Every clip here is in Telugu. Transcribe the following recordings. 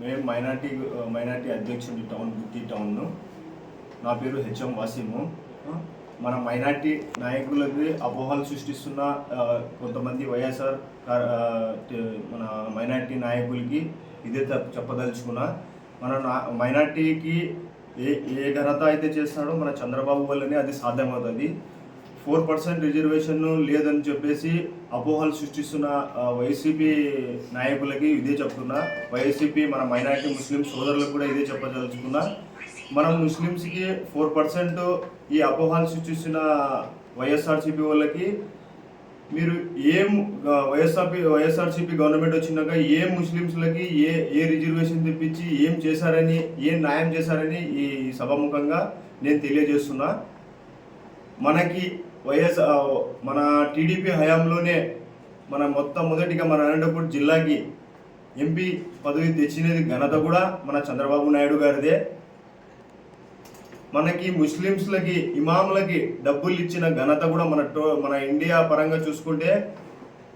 మేము మైనార్టీ మైనార్టీ అధ్యక్షుడి టౌన్ గుత్తి టౌన్ నా పేరు హెచ్ఎం వాసిము. మన మైనార్టీ నాయకులకి అపోహలు సృష్టిస్తున్న కొంతమంది వైఎస్ఆర్ మన మైనార్టీ నాయకులకి ఇదే చెప్పదలుచుకున్నా. మన నా మైనార్టీకి ఏ ఏ ఘనత అయితే చేస్తాడో మన చంద్రబాబు వల్లనే అది సాధ్యమవుతుంది. ఫోర్ పర్సెంట్ రిజర్వేషన్ లేదని చెప్పేసి అపోహలు సృష్టిస్తున్న వైసీపీ నాయకులకి ఇదే చెప్తున్నా. వైసీపీ మన మైనారిటీ ముస్లిం సోదరులకు కూడా ఇదే చెప్పదలుచుకున్నా. మనం ముస్లిమ్స్కి ఫోర్ పర్సెంట్ ఈ అపోహలు సృష్టిస్తున్న వైఎస్ఆర్సీపీ వాళ్ళకి మీరు ఏం ఆ, వైఎస్ఆర్పి వైఎస్ఆర్సీపీ గవర్నమెంట్ వచ్చినాక ఏ ముస్లిమ్స్లకి ఏ ఏ రిజర్వేషన్ తెప్పించి ఏం చేశారని ఏం న్యాయం చేశారని ఈ సభాముఖంగా నేను తెలియజేస్తున్నా. మనకి వైఎస్ మన టీడీపీ హయాంలోనే మన మొత్తం మొదటిగా మన అనంతపూర్ జిల్లాకి ఎంపీ పదవి తెచ్చినది ఘనత కూడా మన చంద్రబాబు నాయుడు గారిదే. మనకి ముస్లిమ్స్లకి ఇమాంలకి డబ్బులు ఇచ్చిన ఘనత కూడా మన టో మన ఇండియా పరంగా చూసుకుంటే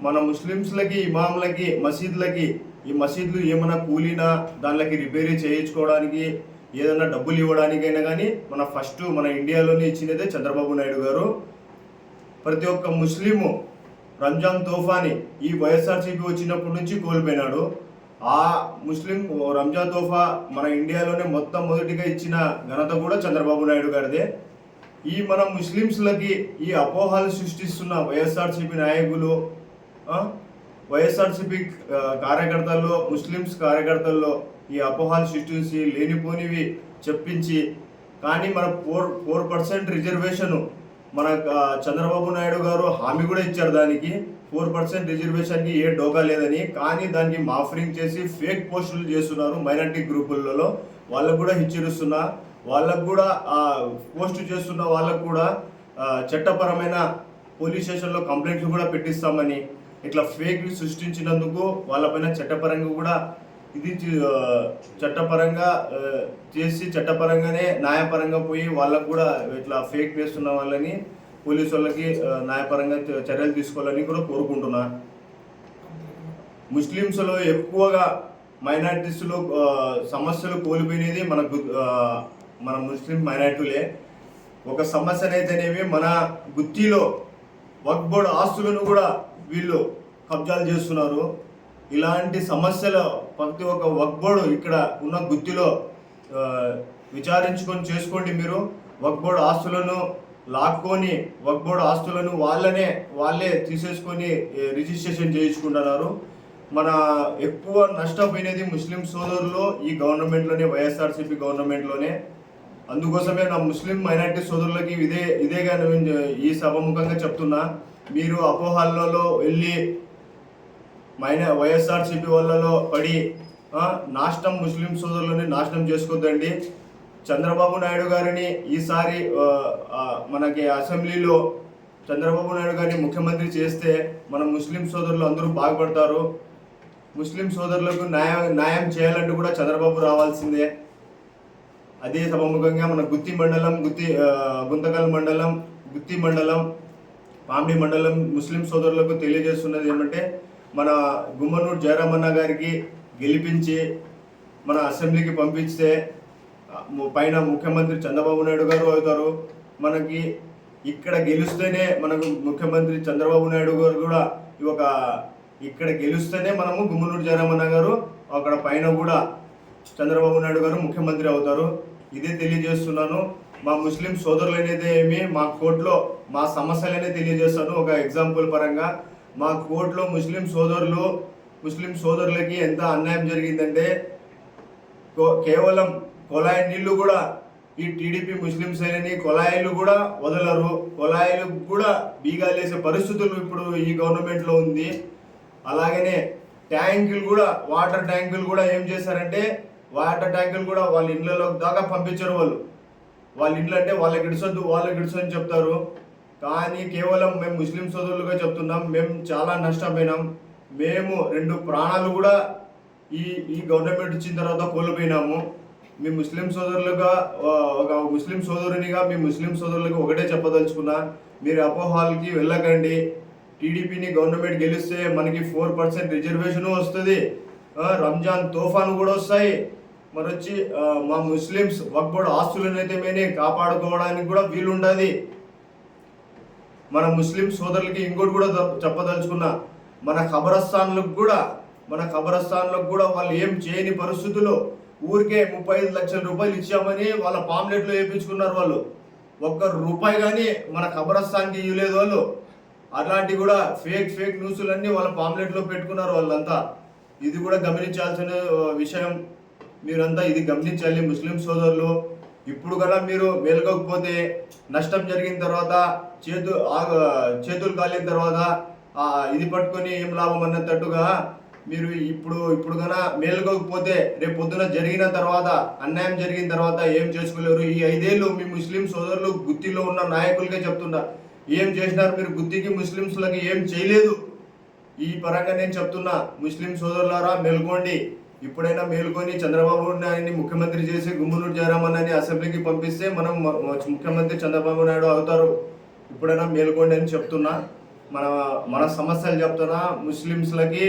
మన ముస్లిమ్స్లకి ఇమాంలకి మసీద్లకి ఈ మసీద్లు ఏమైనా కూలినా దానిలకి రిపేర్ చేయించుకోవడానికి ఏదైనా డబ్బులు ఇవ్వడానికైనా కానీ మన ఫస్ట్ మన ఇండియాలోనే ఇచ్చినదే చంద్రబాబు నాయుడు గారు. ప్రతి ఒక్క ముస్లిము రంజాన్ తోఫాని ఈ వైఎస్ఆర్సీపీ వచ్చినప్పటి నుంచి కోల్పోయినాడు. ఆ ముస్లిం రంజాన్ తోఫా మన ఇండియాలోనే మొత్తం మొదటిగా ఇచ్చిన ఘనత కూడా చంద్రబాబు నాయుడు గారిదే. ఈ మన ముస్లిమ్స్లకి ఈ అపోహలు సృష్టిస్తున్న వైఎస్ఆర్సీపీ నాయకులు వైఎస్ఆర్సీపీ కార్యకర్తల్లో ముస్లిమ్స్ కార్యకర్తల్లో ఈ అపోహలు సృష్టించి లేనిపోనివి చెప్పించి కానీ మన ఫోర్ ఫోర్ పర్సెంట్ రిజర్వేషన్ మన చంద్రబాబు నాయుడు గారు హామీ కూడా ఇచ్చారు దానికి. ఫోర్ పర్సెంట్ రిజర్వేషన్కి ఏ డోకా లేదని. కానీ దాన్ని మాఫరింగ్ చేసి ఫేక్ పోస్టులు చేస్తున్నారు మైనార్టీ గ్రూపులలో. వాళ్ళకు కూడా హెచ్చరిస్తున్నా. వాళ్ళకు కూడా పోస్టు పోస్ట్ చేస్తున్న వాళ్ళకు కూడా చట్టపరమైన పోలీస్ స్టేషన్లో కంప్లైంట్లు కూడా పెట్టిస్తామని. ఇట్లా ఫేక్ సృష్టించినందుకు వాళ్ళపైన చట్టపరంగా కూడా ఇది చట్టపరంగా చేసి చట్టపరంగానే న్యాయపరంగా పోయి వాళ్ళకు కూడా ఇట్లా ఫేక్ వేస్తున్న వాళ్ళని పోలీసు వాళ్ళకి న్యాయపరంగా చర్యలు తీసుకోవాలని కూడా కోరుకుంటున్నా. ముస్లిమ్స్లో ఎక్కువగా మైనార్టీస్లో సమస్యలు కోల్పోయినది మన మన ముస్లిం మైనార్టీలే. ఒక సమస్యనైతేనేమి మన గుత్తిలో వక్బోర్డ్ ఆస్తులను కూడా వీళ్ళు కబ్జాలు చేస్తున్నారు. ఇలాంటి సమస్యలు ప్రతి ఒక్క వక్బోర్డు ఇక్కడ ఉన్న గుత్తిలో విచారించుకొని చేసుకోండి మీరు. వక్బోర్డు ఆస్తులను లాక్కొని వక్బోర్డు ఆస్తులను వాళ్ళనే వాళ్ళే తీసేసుకొని రిజిస్ట్రేషన్ చేయించుకుంటున్నారు. మన ఎక్కువ నష్టపోయినది ముస్లిం సోదరులు ఈ గవర్నమెంట్లోనే వైఎస్ఆర్సీపీ గవర్నమెంట్లోనే. అందుకోసమే నా ముస్లిం మైనార్టీ సోదరులకి ఇదే ఇదేగా నేను ఈ సభముఖంగా చెప్తున్నా. మీరు అపోహల్లో వెళ్ళి మైన వైఎస్ఆర్సీపీ వాళ్ళలో పడి నాశనం ముస్లిం సోదరులని నాశనం చేసుకోవద్దండి చంద్రబాబు నాయుడు గారిని ఈసారి మనకి అసెంబ్లీలో చంద్రబాబు నాయుడు గారిని ముఖ్యమంత్రి చేస్తే మన ముస్లిం సోదరులు అందరూ బాగుపడతారు. ముస్లిం సోదరులకు న్యాయం న్యాయం చేయాలంటూ కూడా చంద్రబాబు రావాల్సిందే. అదే సభముఖంగా మన గుత్తి మండలం గుత్తి గుంతకల్ మండలం గుత్తి మండలం పామిడి మండలం ముస్లిం సోదరులకు తెలియజేస్తున్నది ఏమంటే మన గుమ్మనూరు జయరామన్న గారికి గెలిపించి మన అసెంబ్లీకి పంపిస్తే పైన ముఖ్యమంత్రి చంద్రబాబు నాయుడు గారు అవుతారు. మనకి ఇక్కడ గెలుస్తేనే మనకు ముఖ్యమంత్రి చంద్రబాబు నాయుడు గారు కూడా ఒక ఇక్కడ గెలుస్తేనే మనము గుమ్మనూరు జయరామన్న గారు అక్కడ పైన కూడా చంద్రబాబు నాయుడు గారు ముఖ్యమంత్రి అవుతారు. ఇదే తెలియజేస్తున్నాను. మా ముస్లిం సోదరులనైతే ఏమి మా కోర్టులో మా సమస్యలనే తెలియజేస్తాను. ఒక ఎగ్జాంపుల్ పరంగా మా కోర్టులో ముస్లిం సోదరులు ముస్లిం సోదరులకి ఎంత అన్యాయం జరిగిందంటే కో- కేవలం కొలాయి నీళ్ళు కూడా ఈ టీడీపీ ముస్లిం శ్రేణిని కొలాయిలు కూడా వదలరు. కొలాయిలు కూడా బీగాలేసే పరిస్థితులు ఇప్పుడు ఈ గవర్నమెంట్లో ఉంది. అలాగనే ట్యాంకులు కూడా వాటర్ ట్యాంకులు కూడా ఏం చేశారంటే వాటర్ ట్యాంకులు కూడా వాళ్ళ ఇళ్ళలో దాకా పంపించరు వాళ్ళు. వాళ్ళ ఇండ్లు అంటే వాళ్ళకి ఇడిసొద్దు వాళ్ళకి ఇడిసొద్దు అని చెప్తారు. కానీ కేవలం మేము ముస్లిం సోదరులుగా చెప్తున్నాం మేము చాలా నష్టపోయినాం. మేము రెండు ప్రాణాలు కూడా ఈ ఈ గవర్నమెంట్ వచ్చిన తర్వాత కోల్పోయినాము. మీ ముస్లిం సోదరులుగా ఒక ముస్లిం సోదరునిగా మీ ముస్లిం సోదరులకు ఒకటే చెప్పదలుచుకున్నా మీరు అపోహాలకి వెళ్ళకండి. టీడీపీని గవర్నమెంట్ గెలిస్తే మనకి ఫోర్ పర్సెంట్ రిజర్వేషన్ వస్తుంది. రంజాన్ తోఫాను కూడా వస్తాయి. మరి వచ్చి మా ముస్లిమ్స్ వక్బోర్డ్ ఆస్తులను అయితే మేనే కాపాడుకోవడానికి కూడా వీలుండదు. మన ముస్లిం సోదరులకి ఇంకోటి కూడా చెప్పదలుచుకున్నా మన ఖబరస్థాన్లకు కూడా మన ఖబరస్థాన్లకు కూడా వాళ్ళు ఏం చేయని పరిస్థితుల్లో ఊరికే ముప్పై ఐదు లక్షల రూపాయలు ఇచ్చామని వాళ్ళ పాంప్లెట్లో వేయించుకున్నారు వాళ్ళు. ఒక్క రూపాయి కానీ మన ఖబరస్థాన్కి ఇవ్వలేదు వాళ్ళు. అలాంటివి కూడా ఫేక్ ఫేక్ న్యూస్లన్నీ వాళ్ళ పాంప్లెట్లో పెట్టుకున్నారు వాళ్ళంతా. ఇది కూడా గమనించాల్సిన విషయం. మీరంతా ఇది గమనించాలి ముస్లిం సోదరులు. ఇప్పుడు కన్నా మీరు మేలుకోకపోతే నష్టం జరిగిన తర్వాత చేతు ఆ- చేతులు కాలిన తర్వాత ఇది పట్టుకొని ఏం లాభం అన్నట్టుగా మీరు ఇప్పుడు ఇప్పుడు కన్నా మేలుకోకపోతే రేపు పొద్దున జరిగిన తర్వాత అన్యాయం జరిగిన తర్వాత ఏం చేసుకోలేరు? ఈ ఐదేళ్ళు మీ ముస్లిం సోదరులు గుత్తిలో ఉన్న నాయకులకే చెప్తున్నా. ఏం చేసినారు మీరు? గుత్తికి ముస్లింస్లకి ఏం చేయలేదు? ఈ పరంగా నేను చెప్తున్నా ముస్లిం సోదరులారా మేల్కోండి. ఇప్పుడైనా మేల్కొని చంద్రబాబు నాయుడిని ముఖ్యమంత్రి చేసి గుమ్మనూరు జయరామన్నని అసెంబ్లీకి పంపిస్తే మనం ముఖ్యమంత్రి చంద్రబాబు నాయుడు అవుతారు. ఇప్పుడైనా మేల్కోండి అని చెప్తున్నా. మన మన సమస్యలు చెప్తున్నా. ముస్లిమ్స్లకి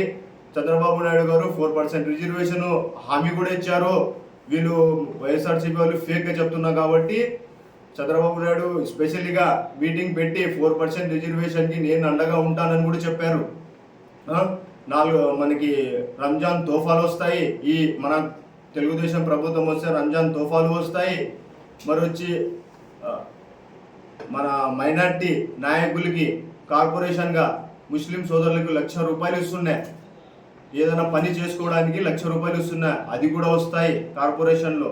చంద్రబాబు నాయుడు గారు ఫోర్ పర్సెంట్ రిజర్వేషన్ హామీ కూడా ఇచ్చారు. వీళ్ళు వైఎస్ఆర్సీపీ వాళ్ళు ఫేక్గా చెప్తున్నా కాబట్టి చంద్రబాబు నాయుడు స్పెషల్గా మీటింగ్ పెట్టి ఫోర్ పర్సెంట్ రిజర్వేషన్కి నేను అండగా ఉంటానని కూడా చెప్పారు. నాలుగు మనకి రంజాన్ తోఫాలు వస్తాయి. ఈ మన తెలుగుదేశం ప్రభుత్వం వస్తే రంజాన్ తోఫాలు వస్తాయి. మరి వచ్చి మన మైనార్టీ నాయకులకి కార్పొరేషన్గా ముస్లిం సోదరులకు లక్ష రూపాయలు ఇస్తున్నాయి. ఏదైనా పని చేసుకోవడానికి లక్ష రూపాయలు ఇస్తున్నాయి. అది కూడా వస్తాయి కార్పొరేషన్లో.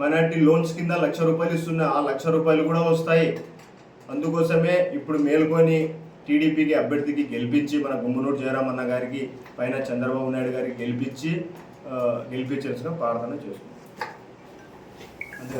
మైనార్టీ లోన్స్ కింద లక్ష రూపాయలు ఇస్తున్నాయి. ఆ లక్ష రూపాయలు కూడా వస్తాయి. అందుకోసమే ఇప్పుడు మేల్కొని టీడీపీకి అభ్యర్థికి గెలిపించి మన గుమ్మనూరు జయరామన్న గారికి పైన చంద్రబాబు నాయుడు గారికి గెలిపించి గెలిపించాల్సిన ప్రార్థన చేసుకుంటాం అంతే